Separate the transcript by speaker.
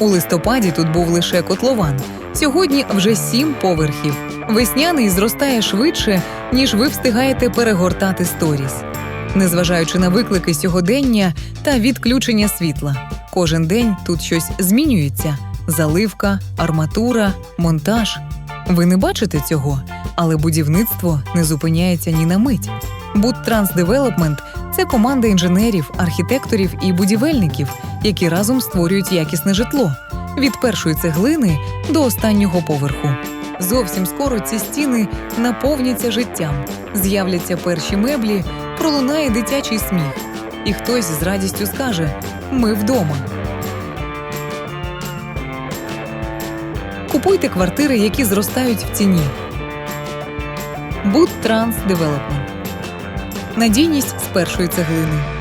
Speaker 1: У листопаді тут був лише котлован. Сьогодні вже сім поверхів. Весняний зростає швидше, ніж ви встигаєте перегортати сторіс. Незважаючи на виклики сьогодення та відключення світла, кожен день тут щось змінюється: заливка, арматура, монтаж. Ви не бачите цього, але будівництво не зупиняється ні на мить. Будтранс Девелопмент це команда інженерів, архітекторів і будівельників, які разом створюють якісне житло від першої цеглини до останнього поверху. Зовсім скоро ці стіни наповняться життям, з'являться перші меблі, пролунає дитячий сміх, і хтось з радістю скаже: Ми вдома. Купуйте квартири, які зростають в ціні. Будтранс Девелопмент. Надійність з першої цеглини.